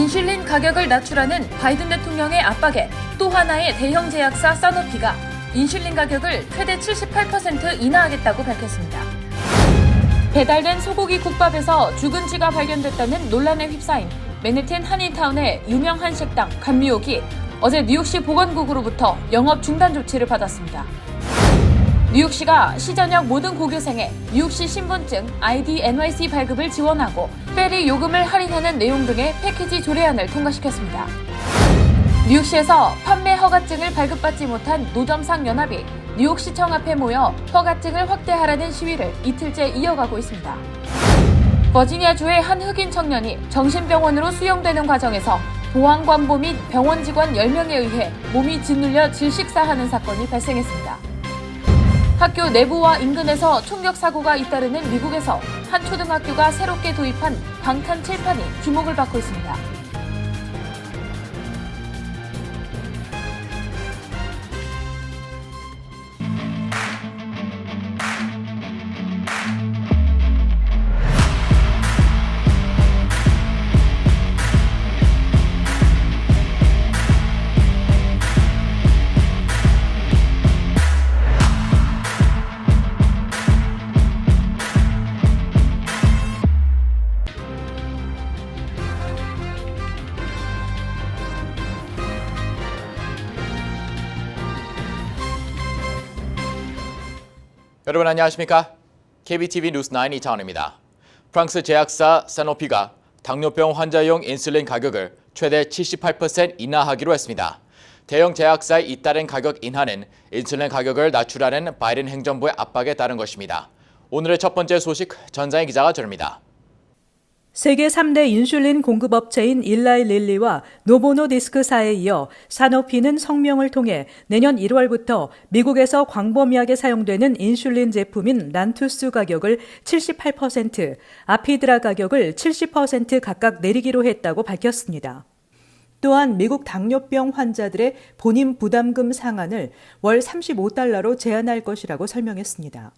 인슐린 가격을 낮추라는 바이든 대통령의 압박에 또 하나의 대형 제약사 사노피가 인슐린 가격을 최대 78% 인하하겠다고 밝혔습니다. 배달된 소고기 국밥에서 죽은 쥐가 발견됐다는 논란에 휩싸인 맨해튼 한인타운의 유명 한식당 감미옥이 어제 뉴욕시 보건국으로부터 영업 중단 조치를 받았습니다. 뉴욕시가 시 전역 모든 고교생의 뉴욕시 신분증 ID NYC 발급을 지원하고 페리 요금을 할인하는 내용 등의 패키지 조례안을 통과시켰습니다. 뉴욕시에서 판매 허가증을 발급받지 못한 노점상 연합이 뉴욕시청 앞에 모여 허가증을 확대하라는 시위를 이틀째 이어가고 있습니다. 버지니아주의 한 흑인 청년이 정신병원으로 수용되는 과정에서 보안관보 및 병원 직원 10명에 의해 몸이 짓눌려 질식사하는 사건이 발생했습니다. 학교 내부와 인근에서 총격 사고가 잇따르는 미국에서 한 초등학교가 새롭게 도입한 방탄 칠판이 주목을 받고 있습니다. 여러분 안녕하십니까? KBTV 뉴스 9 이차원입니다. 프랑스 제약사 사노피가 당뇨병 환자용 인슐린 가격을 최대 78% 인하하기로 했습니다. 대형 제약사의 잇따른 가격 인하는 인슐린 가격을 낮추라는 바이든 행정부의 압박에 따른 것입니다. 오늘의 첫 번째 소식 전장희 기자가 전합니다. 세계 3대 인슐린 공급업체인 일라이 릴리와 노보노디스크사에 이어 사노피는 성명을 통해 내년 1월부터 미국에서 광범위하게 사용되는 인슐린 제품인 란투스 가격을 78%, 아피드라 가격을 70% 각각 내리기로 했다고 밝혔습니다. 또한 미국 당뇨병 환자들의 본인 부담금 상한을 월 35달러로 제한할 것이라고 설명했습니다.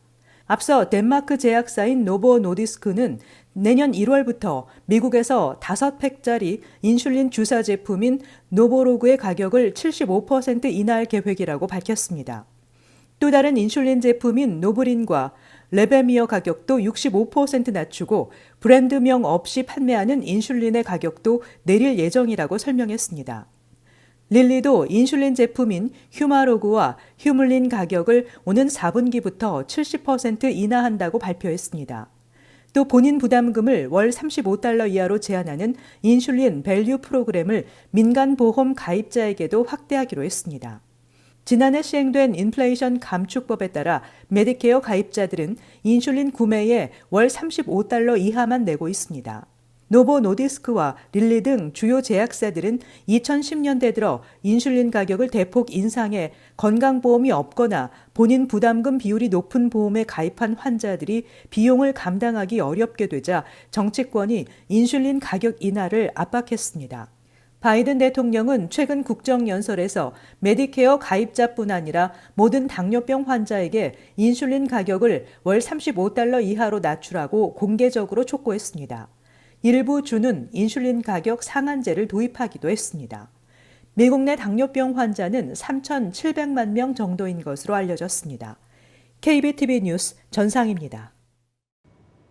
앞서 덴마크 제약사인 노보 노디스크는 내년 1월부터 미국에서 5팩짜리 인슐린 주사 제품인 노보로그의 가격을 75% 인하할 계획이라고 밝혔습니다. 또 다른 인슐린 제품인 노브린과 레베미어 가격도 65% 낮추고 브랜드명 없이 판매하는 인슐린의 가격도 내릴 예정이라고 설명했습니다. 릴리도 인슐린 제품인 휴마로그와 휴물린 가격을 오는 4분기부터 70% 인하한다고 발표했습니다. 또 본인 부담금을 월 35달러 이하로 제한하는 인슐린 밸류 프로그램을 민간 보험 가입자에게도 확대하기로 했습니다. 지난해 시행된 인플레이션 감축법에 따라 메디케어 가입자들은 인슐린 구매에 월 35달러 이하만 내고 있습니다. 노보 노디스크와 릴리 등 주요 제약사들은 2010년대 들어 인슐린 가격을 대폭 인상해 건강보험이 없거나 본인 부담금 비율이 높은 보험에 가입한 환자들이 비용을 감당하기 어렵게 되자 정치권이 인슐린 가격 인하를 압박했습니다. 바이든 대통령은 최근 국정연설에서 메디케어 가입자뿐 아니라 모든 당뇨병 환자에게 인슐린 가격을 월 35달러 이하로 낮추라고 공개적으로 촉구했습니다. 일부 주는 인슐린 가격 상한제를 도입하기도 했습니다. 미국 내 당뇨병 환자는 3,700만 명 정도인 것으로 알려졌습니다. KBTV 뉴스 전상입니다.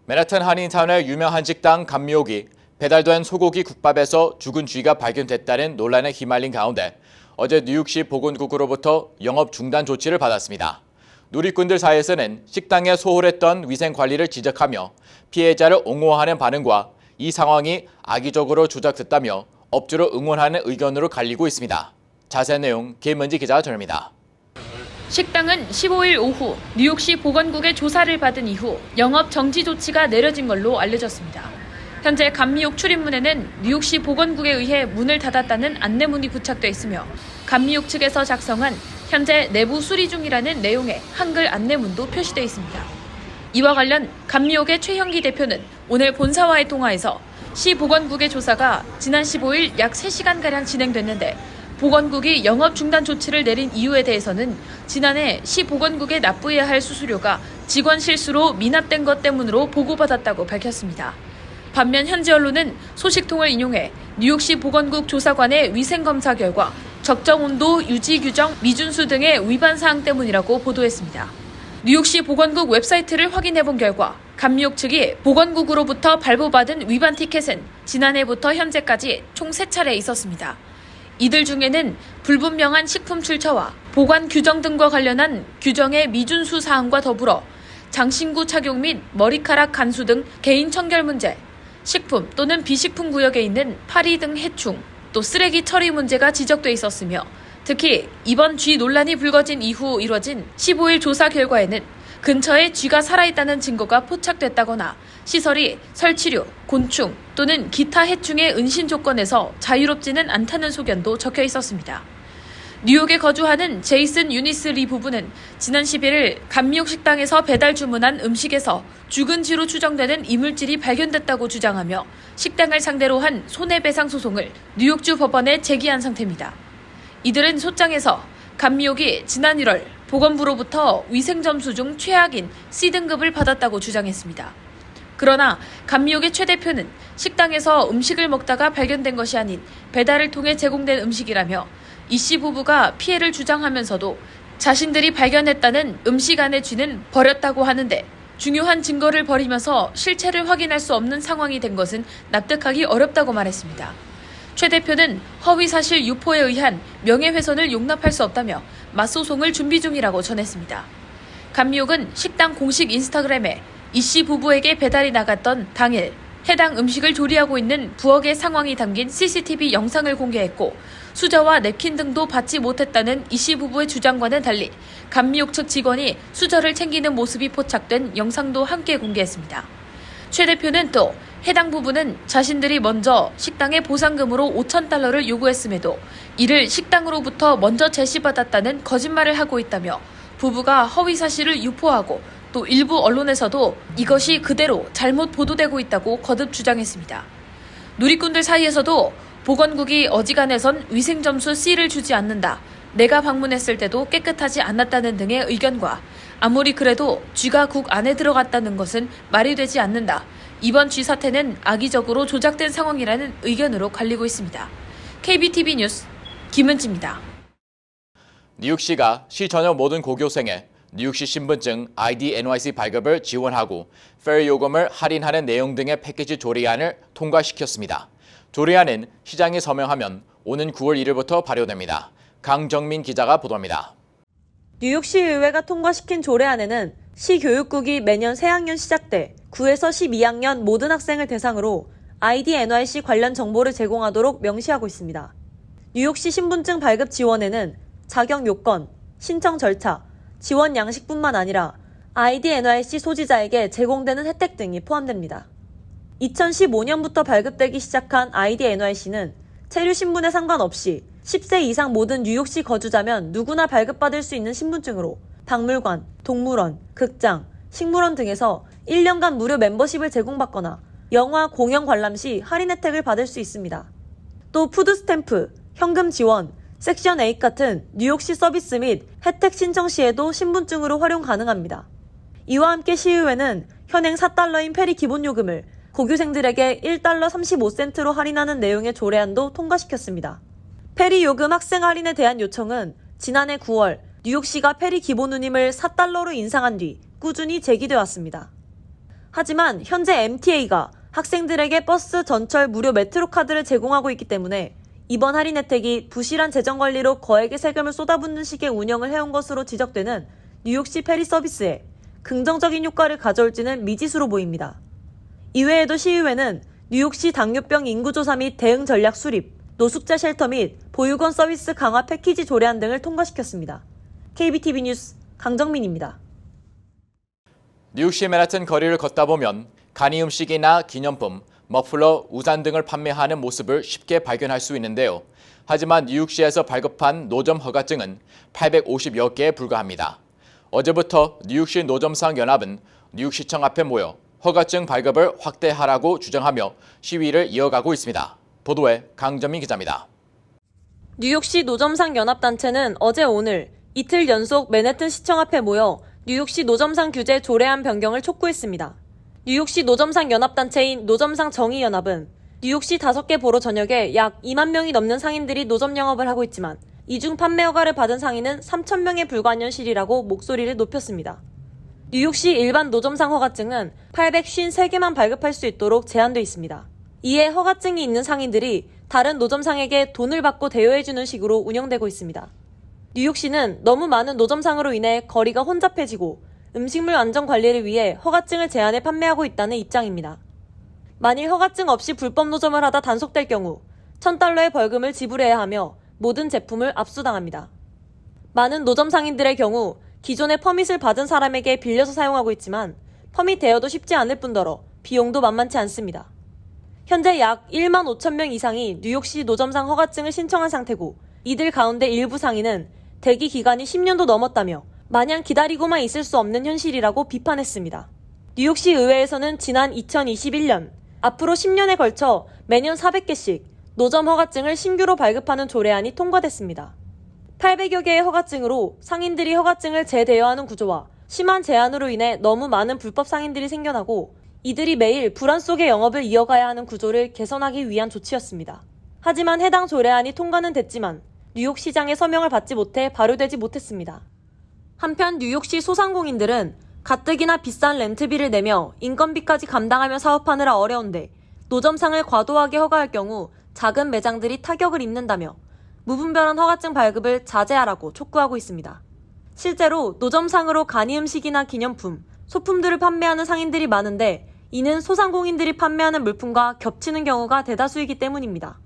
맨하튼 한인타운의 유명 한 식당 감미옥이 배달된 소고기 국밥에서 죽은 쥐가 발견됐다는 논란에 휘말린 가운데 어제 뉴욕시 보건국으로부터 영업 중단 조치를 받았습니다. 누리꾼들 사이에서는 식당에 소홀했던 위생 관리를 지적하며 피해자를 옹호하는 반응과 이 상황이 악의적으로 조작됐다며 업주를 응원하는 의견으로 갈리고 있습니다. 자세한 내용 김은지 기자가 전합니다. 식당은 15일 오후 뉴욕시 보건국의 조사를 받은 이후 영업 정지 조치가 내려진 걸로 알려졌습니다. 현재 감미옥 출입문에는 뉴욕시 보건국에 의해 문을 닫았다는 안내문이 부착돼 있으며 감미옥 측에서 작성한 현재 내부 수리 중이라는 내용의 한글 안내문도 표시돼 있습니다. 이와 관련 감미옥의 최형기 대표는 오늘 본사와의 통화에서 시 보건국의 조사가 지난 15일 약 3시간가량 진행됐는데 보건국이 영업 중단 조치를 내린 이유에 대해서는 지난해 시 보건국에 납부해야 할 수수료가 직원 실수로 미납된 것 때문으로 보고받았다고 밝혔습니다. 반면 현지 언론은 소식통을 인용해 뉴욕시 보건국 조사관의 위생검사 결과 적정 온도 유지 규정 미준수 등의 위반 사항 때문이라고 보도했습니다. 뉴욕시 보건국 웹사이트를 확인해 본 결과 감미옥 측이 보건국으로부터 발부받은 위반 티켓은 지난해부터 현재까지 총 3차례 있었습니다. 이들 중에는 불분명한 식품 출처와 보관 규정 등과 관련한 규정의 미준수 사항과 더불어 장신구 착용 및 머리카락 간수 등 개인 청결 문제, 식품 또는 비식품 구역에 있는 파리 등 해충, 또 쓰레기 처리 문제가 지적돼 있었으며 특히 이번 쥐 논란이 불거진 이후 이뤄진 15일 조사 결과에는 근처에 쥐가 살아있다는 증거가 포착됐다거나 시설이 설치류, 곤충 또는 기타 해충의 은신 조건에서 자유롭지는 않다는 소견도 적혀 있었습니다. 뉴욕에 거주하는 제이슨 유니스 리 부부는 지난 11일 감미옥 식당에서 배달 주문한 음식에서 죽은 쥐로 추정되는 이물질이 발견됐다고 주장하며 식당을 상대로 한 손해배상 소송을 뉴욕주 법원에 제기한 상태입니다. 이들은 소장에서 감미옥이 지난 1월 보건부로부터 위생점수 중 최악인 C등급을 받았다고 주장했습니다. 그러나 감미옥의 최 대표는 식당에서 음식을 먹다가 발견된 것이 아닌 배달을 통해 제공된 음식이라며 이씨 부부가 피해를 주장하면서도 자신들이 발견했다는 음식 안의 쥐는 버렸다고 하는데 중요한 증거를 버리면서 실체를 확인할 수 없는 상황이 된 것은 납득하기 어렵다고 말했습니다. 최 대표는 허위 사실 유포에 의한 명예훼손을 용납할 수 없다며 맞소송을 준비 중이라고 전했습니다. 감미옥은 식당 공식 인스타그램에 이씨 부부에게 배달이 나갔던 당일 해당 음식을 조리하고 있는 부엌의 상황이 담긴 CCTV 영상을 공개했고 수저와 냅킨 등도 받지 못했다는 이씨 부부의 주장과는 달리 감미옥 측 직원이 수저를 챙기는 모습이 포착된 영상도 함께 공개했습니다. 최 대표는 또 해당 부부는 자신들이 먼저 식당에 보상금으로 5천 달러를 요구했음에도 이를 식당으로부터 먼저 제시받았다는 거짓말을 하고 있다며 부부가 허위 사실을 유포하고 또 일부 언론에서도 이것이 그대로 잘못 보도되고 있다고 거듭 주장했습니다. 누리꾼들 사이에서도 보건국이 어지간해선 위생점수 C를 주지 않는다. 내가 방문했을 때도 깨끗하지 않았다는 등의 의견과 아무리 그래도 쥐가 국 안에 들어갔다는 것은 말이 되지 않는다. 이번 쥐 사태는 악의적으로 조작된 상황이라는 의견으로 갈리고 있습니다. KBTV 뉴스 김은지입니다. 뉴욕시가 시 전역 모든 고교생의 뉴욕시 신분증 ID NYC 발급을 지원하고 페리 요금을 할인하는 내용 등의 패키지 조례안을 통과시켰습니다. 조례안은 시장이 서명하면 오는 9월 1일부터 발효됩니다. 강정민 기자가 보도합니다. 뉴욕시 의회가 통과시킨 조례안에는 시 교육국이 매년 새학년 시작 때 9에서 12학년 모든 학생을 대상으로 ID NYC 관련 정보를 제공하도록 명시하고 있습니다. 뉴욕시 신분증 발급 지원에는 자격 요건, 신청 절차, 지원 양식뿐만 아니라 ID NYC 소지자에게 제공되는 혜택 등이 포함됩니다. 2015년부터 발급되기 시작한 ID NYC는 체류 신분에 상관없이 10세 이상 모든 뉴욕시 거주자면 누구나 발급받을 수 있는 신분증으로 박물관, 동물원, 극장, 식물원 등에서 1년간 무료 멤버십을 제공받거나 영화 공연 관람 시 할인 혜택을 받을 수 있습니다. 또 푸드 스탬프, 현금 지원, 섹션 8 같은 뉴욕시 서비스 및 혜택 신청 시에도 신분증으로 활용 가능합니다. 이와 함께 시의회는 현행 4달러인 페리 기본 요금을 고교생들에게 1달러 35센트로 할인하는 내용의 조례안도 통과시켰습니다. 페리 요금 학생 할인에 대한 요청은 지난해 9월 뉴욕시가 페리 기본 운임을 4달러로 인상한 뒤 꾸준히 제기돼 왔습니다. 하지만 현재 MTA가 학생들에게 버스 전철 무료 메트로 카드를 제공하고 있기 때문에 이번 할인 혜택이 부실한 재정 관리로 거액의 세금을 쏟아붓는 식의 운영을 해온 것으로 지적되는 뉴욕시 페리 서비스에 긍정적인 효과를 가져올지는 미지수로 보입니다. 이외에도 시의회는 뉴욕시 당뇨병 인구조사 및 대응 전략 수립, 노숙자 쉘터 및 보육원 서비스 강화 패키지 조례안 등을 통과시켰습니다. KBTV 뉴스 강정민입니다. 뉴욕시 맨하튼 거리를 걷다 보면 간이 음식이나 기념품, 머플러, 우산 등을 판매하는 모습을 쉽게 발견할 수 있는데요. 하지만 뉴욕시에서 발급한 노점 허가증은 850여 개에 불과합니다. 어제부터 뉴욕시 노점상 연합은 뉴욕시청 앞에 모여 허가증 발급을 확대하라고 주장하며 시위를 이어가고 있습니다. 보도에 강점민 기자입니다. 뉴욕시 노점상 연합단체는 어제 오늘 이틀 연속 맨해튼 시청 앞에 모여 뉴욕시 노점상 규제 조례안 변경을 촉구했습니다. 뉴욕시 노점상 연합단체인 노점상 정의연합은 뉴욕시 5개 보로 전역에 약 2만 명이 넘는 상인들이 노점 영업을 하고 있지만 이중 판매 허가를 받은 상인은 3천 명에 불과한 현실이라고 목소리를 높였습니다. 뉴욕시 일반 노점상 허가증은 853개만 발급할 수 있도록 제한돼 있습니다. 이에 허가증이 있는 상인들이 다른 노점상에게 돈을 받고 대여해주는 식으로 운영되고 있습니다. 뉴욕시는 너무 많은 노점상으로 인해 거리가 혼잡해지고 음식물 안전 관리를 위해 허가증을 제한해 판매하고 있다는 입장입니다. 만일 허가증 없이 불법 노점을 하다 단속될 경우 1000달러의 벌금을 지불해야 하며 모든 제품을 압수당합니다. 많은 노점 상인들의 경우 기존에 퍼밋을 받은 사람에게 빌려서 사용하고 있지만 퍼밋 대여도 쉽지 않을 뿐더러 비용도 만만치 않습니다. 현재 약 1만 5천 명 이상이 뉴욕시 노점상 허가증을 신청한 상태고 이들 가운데 일부 상인은 대기 기간이 10년도 넘었다며 마냥 기다리고만 있을 수 없는 현실이라고 비판했습니다. 뉴욕시 의회에서는 지난 2021년 앞으로 10년에 걸쳐 매년 400개씩 노점 허가증을 신규로 발급하는 조례안이 통과됐습니다. 800여 개의 허가증으로 상인들이 허가증을 재대여하는 구조와 심한 제한으로 인해 너무 많은 불법 상인들이 생겨나고 이들이 매일 불안 속의 영업을 이어가야 하는 구조를 개선하기 위한 조치였습니다. 하지만 해당 조례안이 통과는 됐지만 뉴욕 시장의 서명을 받지 못해 발효되지 못했습니다. 한편 뉴욕시 소상공인들은 가뜩이나 비싼 렌트비를 내며 인건비까지 감당하며 사업하느라 어려운데 노점상을 과도하게 허가할 경우 작은 매장들이 타격을 입는다며 무분별한 허가증 발급을 자제하라고 촉구하고 있습니다. 실제로 노점상으로 간이 음식이나 기념품, 소품들을 판매하는 상인들이 많은데 이는 소상공인들이 판매하는 물품과 겹치는 경우가 대다수이기 때문입니다.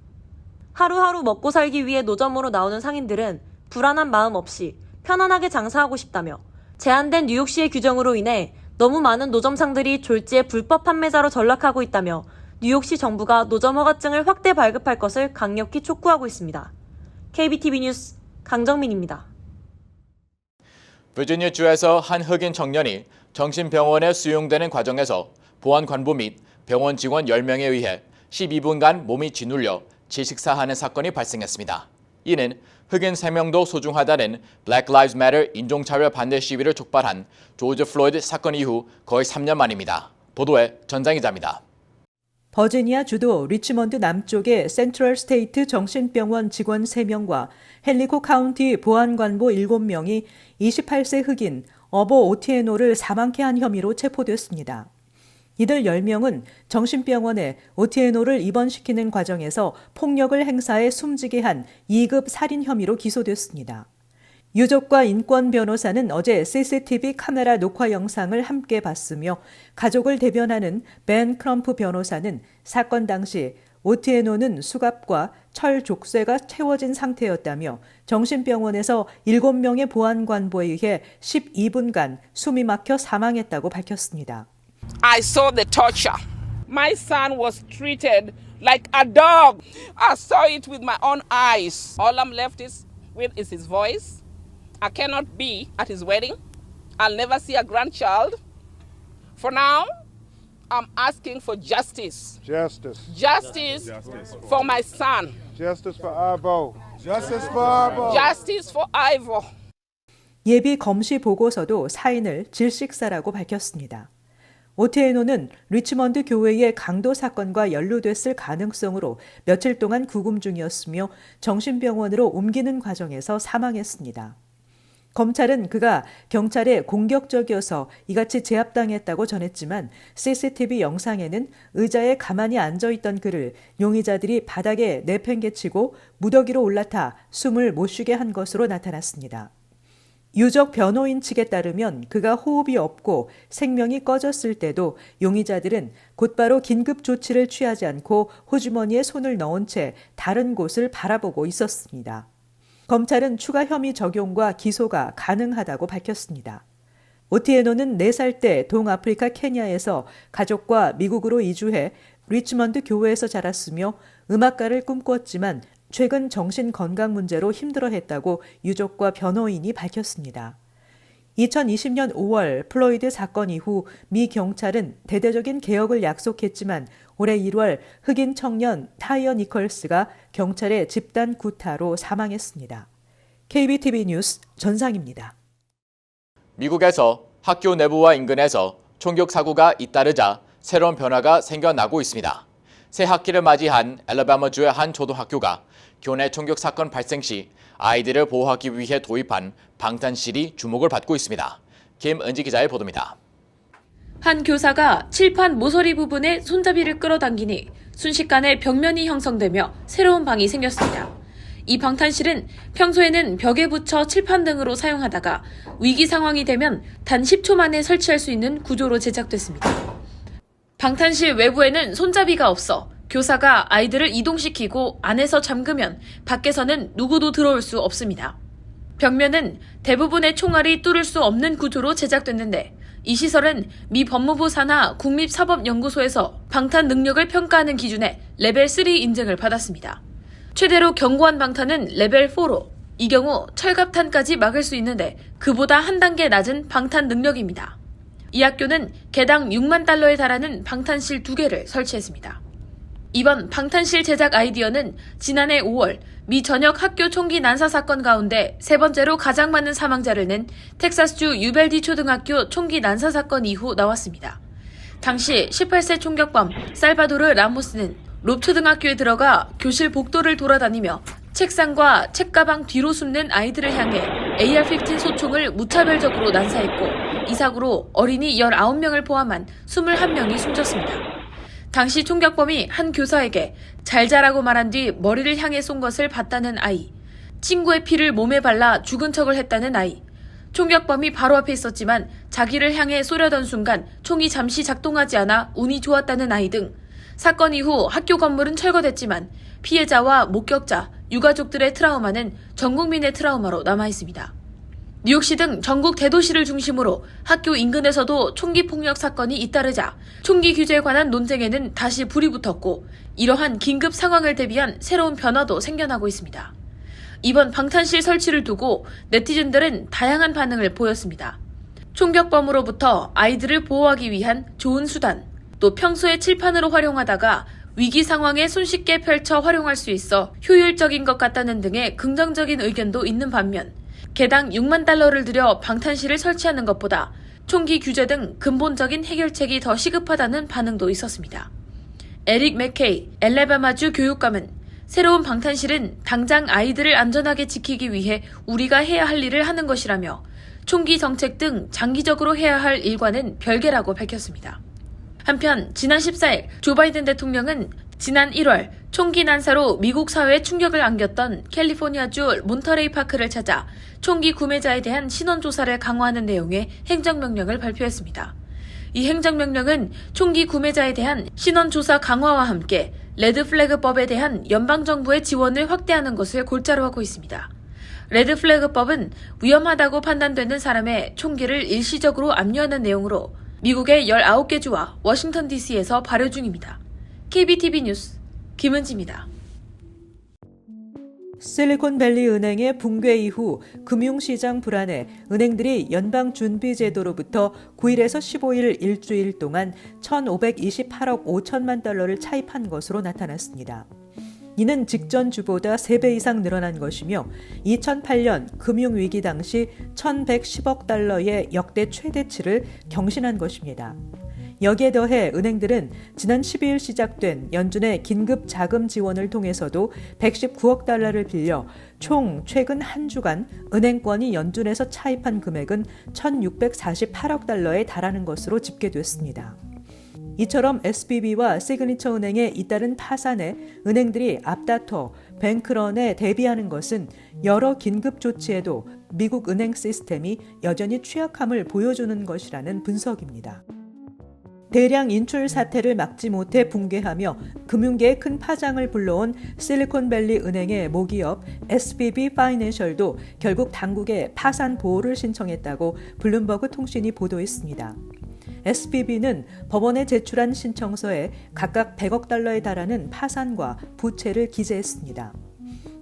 하루하루 먹고 살기 위해 노점으로 나오는 상인들은 불안한 마음 없이 편안하게 장사하고 싶다며 제한된 뉴욕시의 규정으로 인해 너무 많은 노점상들이 졸지에 불법 판매자로 전락하고 있다며 뉴욕시 정부가 노점 허가증을 확대 발급할 것을 강력히 촉구하고 있습니다. KBTV 뉴스 강정민입니다. 버지니아주에서 한 흑인 청년이 정신병원에 수용되는 과정에서 보안 관부 및 병원 직원 10명에 의해 12분간 몸이 짓눌려 질식사하는 사건이 발생했습니다. 이는 흑인 3명도 소중하다는 Black Lives Matter 인종차별 반대 시위를 촉발한 조지 플로이드 사건 이후 거의 3년 만입니다. 보도에 전장 기자입니다. 버지니아 주도 리치먼드 남쪽의 센트럴 스테이트 정신병원 직원 3명과 헨리코 카운티 보안관보 7명이 28세 흑인 어보 오티에노를 사망케 한 혐의로 체포됐습니다. 이들 10명은 정신병원에 오티에노를 입원시키는 과정에서 폭력을 행사해 숨지게 한 2급 살인 혐의로 기소됐습니다. 유족과 인권 변호사는 어제 CCTV 카메라 녹화 영상을 함께 봤으며 가족을 대변하는 벤 크럼프 변호사는 사건 당시 오티에노는 수갑과 철 족쇄가 채워진 상태였다며 정신병원에서 7명의 보안관보에 의해 12분간 숨이 막혀 사망했다고 밝혔습니다. I saw the torture. My son was treated like a dog. I saw it with my own eyes. All I'm left is with is his voice. I cannot be at his wedding. I'll never see a grandchild. For now, I'm asking for justice. Justice. Justice, for my son. Justice for Ivo. Justice for Ivo. Justice for Ivor. 예비 검시 보고서도 사인을 질식사라고 밝혔습니다. 오테에노는 리치먼드 교회의 강도 사건과 연루됐을 가능성으로 며칠 동안 구금 중이었으며 정신병원으로 옮기는 과정에서 사망했습니다. 검찰은 그가 경찰에 공격적이어서 이같이 제압당했다고 전했지만 CCTV 영상에는 의자에 가만히 앉아 있던 그를 용의자들이 바닥에 내팽개치고 무더기로 올라타 숨을 못 쉬게 한 것으로 나타났습니다. 유적 변호인 측에 따르면 그가 호흡이 없고 생명이 꺼졌을 때도 용의자들은 곧바로 긴급 조치를 취하지 않고 호주머니에 손을 넣은 채 다른 곳을 바라보고 있었습니다. 검찰은 추가 혐의 적용과 기소가 가능하다고 밝혔습니다. 오티에노는 4살 때 동아프리카 케냐에서 가족과 미국으로 이주해 리치먼드 교회에서 자랐으며 음악가를 꿈꿨지만 최근 정신 건강 문제로 힘들어했다고 유족과 변호인이 밝혔습니다. 2020년 5월 플로이드 사건 이후 미 경찰은 대대적인 개혁을 약속했지만 올해 1월 흑인 청년 타이어 니컬스가 경찰의 집단 구타로 사망했습니다. KBTV 뉴스 전상입니다. 미국에서 학교 내부와 인근에서 총격 사고가 잇따르자 새로운 변화가 생겨나고 있습니다. 새 학기를 맞이한 엘라바마주의 한 초등학교가 교내 총격 사건 발생 시 아이들을 보호하기 위해 도입한 방탄실이 주목을 받고 있습니다. 김은지 기자의 보도입니다. 한 교사가 칠판 모서리 부분에 손잡이를 끌어당기니 순식간에 벽면이 형성되며 새로운 방이 생겼습니다. 이 방탄실은 평소에는 벽에 붙여 칠판 등으로 사용하다가 위기 상황이 되면 단 10초 만에 설치할 수 있는 구조로 제작됐습니다. 방탄실 외부에는 손잡이가 없어 교사가 아이들을 이동시키고 안에서 잠그면 밖에서는 누구도 들어올 수 없습니다. 벽면은 대부분의 총알이 뚫을 수 없는 구조로 제작됐는데 이 시설은 미 법무부 산하 국립사법연구소에서 방탄 능력을 평가하는 기준에 레벨 3 인증을 받았습니다. 최대로 견고한 방탄은 레벨 4로 이 경우 철갑탄까지 막을 수 있는데 그보다 한 단계 낮은 방탄 능력입니다. 이 학교는 개당 6만 달러에 달하는 방탄실 두 개를 설치했습니다. 이번 방탄실 제작 아이디어는 지난해 5월 미 전역 학교 총기 난사 사건 가운데 세 번째로 가장 많은 사망자를 낸 텍사스주 유벨디 초등학교 총기 난사 사건 이후 나왔습니다. 당시 18세 총격범 살바도르 라모스는 롭 초등학교에 들어가 교실 복도를 돌아다니며 책상과 책가방 뒤로 숨는 아이들을 향해 AR-15 소총을 무차별적으로 난사했고 이 사고로 어린이 19명을 포함한 21명이 숨졌습니다. 당시 총격범이 한 교사에게 잘 자라고 말한 뒤 머리를 향해 쏜 것을 봤다는 아이, 친구의 피를 몸에 발라 죽은 척을 했다는 아이, 총격범이 바로 앞에 있었지만 자기를 향해 쏘려던 순간 총이 잠시 작동하지 않아 운이 좋았다는 아이 등 사건 이후 학교 건물은 철거됐지만 피해자와 목격자, 유가족들의 트라우마는 전 국민의 트라우마로 남아 있습니다. 뉴욕시 등 전국 대도시를 중심으로 학교 인근에서도 총기 폭력 사건이 잇따르자 총기 규제에 관한 논쟁에는 다시 불이 붙었고 이러한 긴급 상황을 대비한 새로운 변화도 생겨나고 있습니다. 이번 방탄실 설치를 두고 네티즌들은 다양한 반응을 보였습니다. 총격범으로부터 아이들을 보호하기 위한 좋은 수단, 또 평소에 칠판으로 활용하다가 위기 상황에 손쉽게 펼쳐 활용할 수 있어 효율적인 것 같다는 등의 긍정적인 의견도 있는 반면 개당 6만 달러를 들여 방탄실을 설치하는 것보다 총기 규제 등 근본적인 해결책이 더 시급하다는 반응도 있었습니다. 에릭 맥케이 엘레바마주 교육감은 새로운 방탄실은 당장 아이들을 안전하게 지키기 위해 우리가 해야 할 일을 하는 것이라며 총기 정책 등 장기적으로 해야 할 일과는 별개라고 밝혔습니다. 한편 지난 14일 조 바이든 대통령은 지난 1월 총기 난사로 미국 사회에 충격을 안겼던 캘리포니아주 몬터레이 파크를 찾아 총기 구매자에 대한 신원 조사를 강화하는 내용의 행정명령을 발표했습니다. 이 행정명령은 총기 구매자에 대한 신원 조사 강화와 함께 레드 플래그법에 대한 연방 정부의 지원을 확대하는 것을 골자로 하고 있습니다. 레드 플래그법은 위험하다고 판단되는 사람의 총기를 일시적으로 압류하는 내용으로 미국의 19개 주와 워싱턴 DC에서 발효 중입니다. KBTV 뉴스 김은지입니다. 실리콘밸리 은행의 붕괴 이후 금융시장 불안에 은행들이 연방준비제도로부터 9일에서 15일 일주일 동안 1,528억 5천만 달러를 차입한 것으로 나타났습니다. 이는 직전 주보다 3배 이상 늘어난 것이며 2008년 금융위기 당시 1,110억 달러의 역대 최대치를 경신한 것입니다. 여기에 더해 은행들은 지난 12일 시작된 연준의 긴급 자금 지원을 통해서도 119억 달러를 빌려 총 최근 한 주간 은행권이 연준에서 차입한 금액은 1,648억 달러에 달하는 것으로 집계됐습니다. 이처럼 SBB와 시그니처 은행의 잇따른 파산에 은행들이 앞다퉈 뱅크런에 대비하는 것은 여러 긴급 조치에도 미국 은행 시스템이 여전히 취약함을 보여주는 것이라는 분석입니다. 대량 인출 사태를 막지 못해 붕괴하며 금융계에 큰 파장을 불러온 실리콘밸리 은행의 모기업 SBB 파이낸셜도 결국 당국에 파산 보호를 신청했다고 블룸버그 통신이 보도했습니다. SBB는 법원에 제출한 신청서에 각각 100억 달러에 달하는 파산과 부채를 기재했습니다.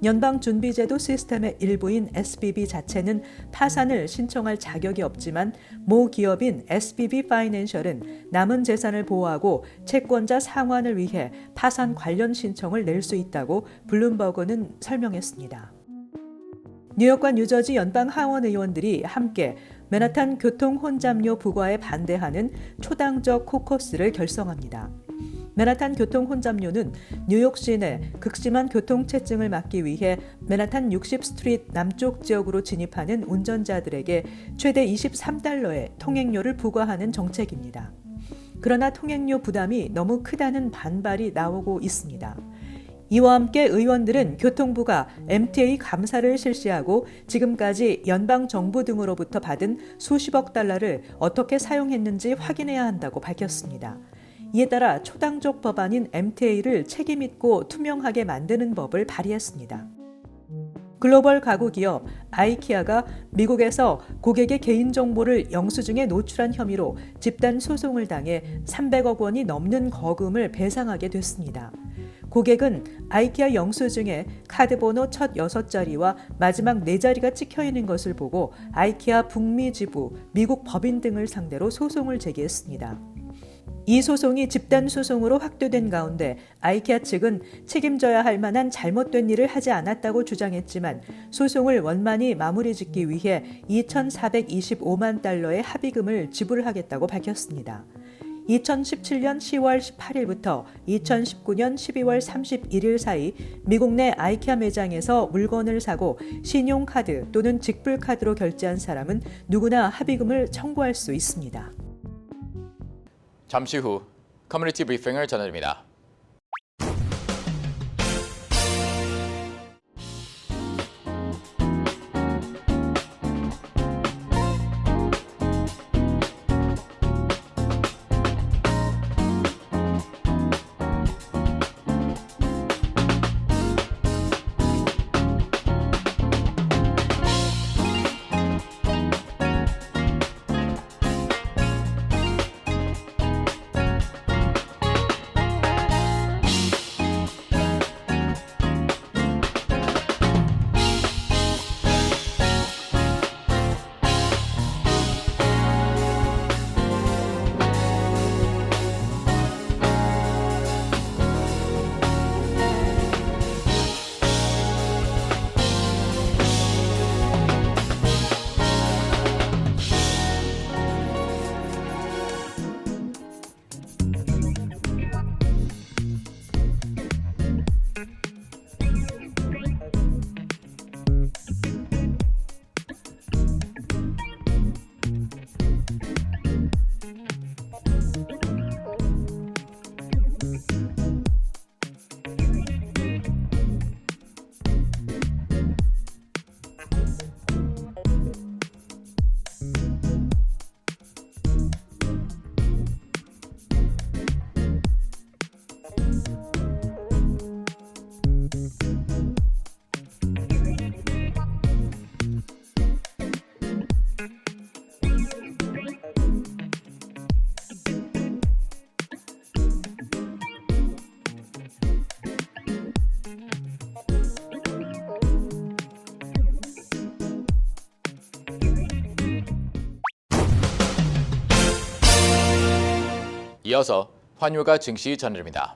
연방준비제도 시스템의 일부인 SBB 자체는 파산을 신청할 자격이 없지만 모 기업인 SBB 파이낸셜은 남은 재산을 보호하고 채권자 상환을 위해 파산 관련 신청을 낼 수 있다고 블룸버그는 설명했습니다. 뉴욕과 뉴저지 연방 하원 의원들이 함께 맨하탄 교통 혼잡료 부과에 반대하는 초당적 코커스를 결성합니다. 맨하탄 교통 혼잡료는 뉴욕 시내 극심한 교통체증을 막기 위해 맨하탄 60 스트리트 남쪽 지역으로 진입하는 운전자들에게 최대 23달러의 통행료를 부과하는 정책입니다. 그러나 통행료 부담이 너무 크다는 반발이 나오고 있습니다. 이와 함께 의원들은 교통부가 MTA 감사를 실시하고 지금까지 연방 정부 등으로부터 받은 수십억 달러를 어떻게 사용했는지 확인해야 한다고 밝혔습니다. 이에 따라 초당적 법안인 MTA를 책임있고 투명하게 만드는 법을 발의했습니다. 글로벌 가구 기업 아이키아가 미국에서 고객의 개인정보를 영수증에 노출한 혐의로 집단 소송을 당해 300억 원이 넘는 거금을 배상하게 됐습니다. 고객은 아이키아 영수증에 카드 번호 첫 6자리와 마지막 4자리가 찍혀 있는 것을 보고 아이키아 북미 지부, 미국 법인 등을 상대로 소송을 제기했습니다. 이 소송이 집단 소송으로 확대된 가운데 아이키아 측은 책임져야 할 만한 잘못된 일을 하지 않았다고 주장했지만 소송을 원만히 마무리 짓기 위해 2,425만 달러의 합의금을 지불하겠다고 밝혔습니다. 2017년 10월 18일부터 2019년 12월 31일 사이 미국 내 아이키아 매장에서 물건을 사고 신용카드 또는 직불카드로 결제한 사람은 누구나 합의금을 청구할 수 있습니다. 잠시 후 커뮤니티 브리핑을 전해드립니다. 이어서 환율과 증시 전해드립니다.